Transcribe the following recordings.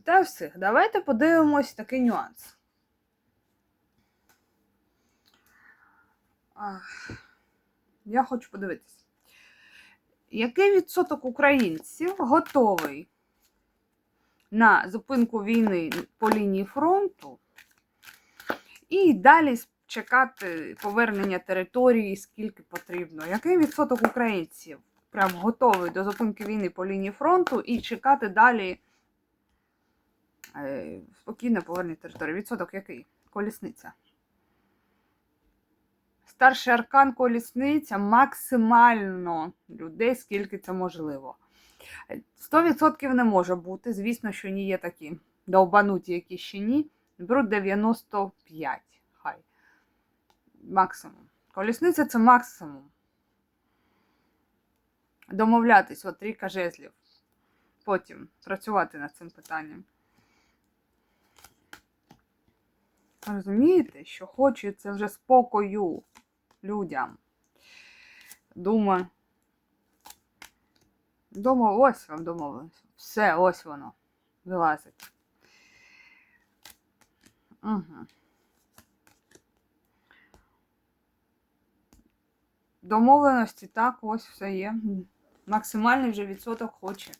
Вітаю всіх. Давайте подивимось такий нюанс. Я хочу подивитись. Який відсоток українців готовий на зупинку війни по лінії фронту і далі чекати повернення території, скільки потрібно? Який відсоток українців прям готовий до зупинки війни по лінії фронту і чекати далі? Е, спокійне повернення території. Відсоток який? Колісниця. Старший аркан колісниця максимально людей, скільки це можливо. 100% не може бути. Звісно, що ні є такі довбануті, які ще ні. Беруть 95. Хай. Максимум. Колісниця це максимум. Домовлятись, от трійка жезлів. Потім працювати над цим питанням. Розумієте, що хочеться вже спокою людям. Дума. Дома, ось вам домовилось. Все, ось воно. Вилазить. Угу. Домовленості, так, ось все є. Максимальний вже відсоток хоче.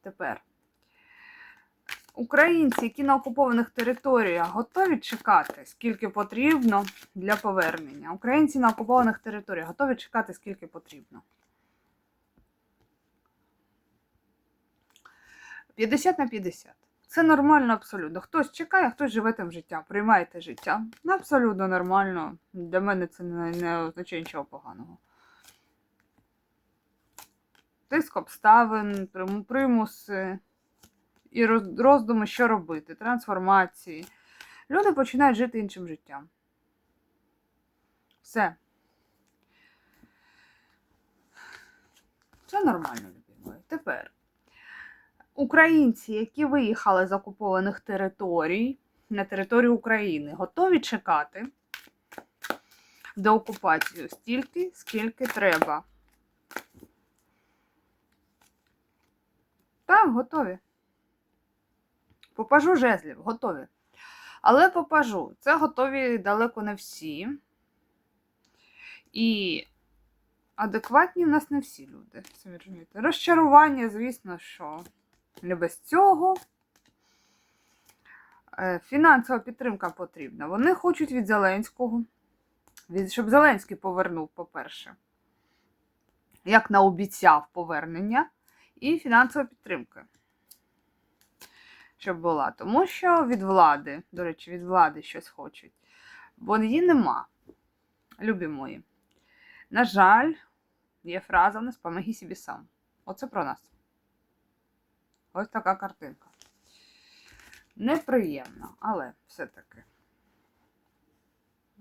Тепер. Українці, які на окупованих територіях, готові чекати, скільки потрібно для повернення. Українці на окупованих територіях готові чекати, скільки потрібно. 50 на 50. Це нормально абсолютно. Хтось чекає, хтось живе тим життям. Приймайте життя. Абсолютно нормально. Для мене це не, не означає нічого поганого. Тиск обставин, примуси і роздуми, що робити, трансформації. Люди починають жити іншим життям. Все. Це нормально, любі. Тепер. Українці, які виїхали з окупованих територій на територію України, готові чекати до окупації стільки, скільки треба. Так, готові. Попажу жезлів, готові. Але попажу, це готові далеко не всі. І адекватні в нас не всі люди. Самі розумієте. Розчарування, звісно, що не без цього. Е, Фінансова підтримка потрібна. Вони хочуть від Зеленського, щоб Зеленський повернув, по-перше, як наобіцяв повернення, і фінансова підтримка щоб була. Тому що від влади, до речі, від влади щось хочуть. Бо її нема, любі мої. На жаль, є фраза в нас «помоги собі сам. Оце про нас. Ось така картинка. Неприємно, але все-таки.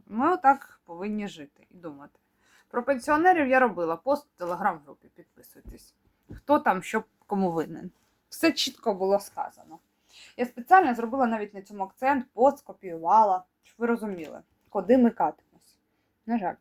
Ми отак повинні жити і думати. Про пенсіонерів я робила пост в телеграм-групі. Підписуйтесь. Хто там, що кому винен. Все чітко було сказано. Я спеціально зробила навіть на цьому акцент, пост скопіювала, щоб ви розуміли, куди ми катимось. На жаль.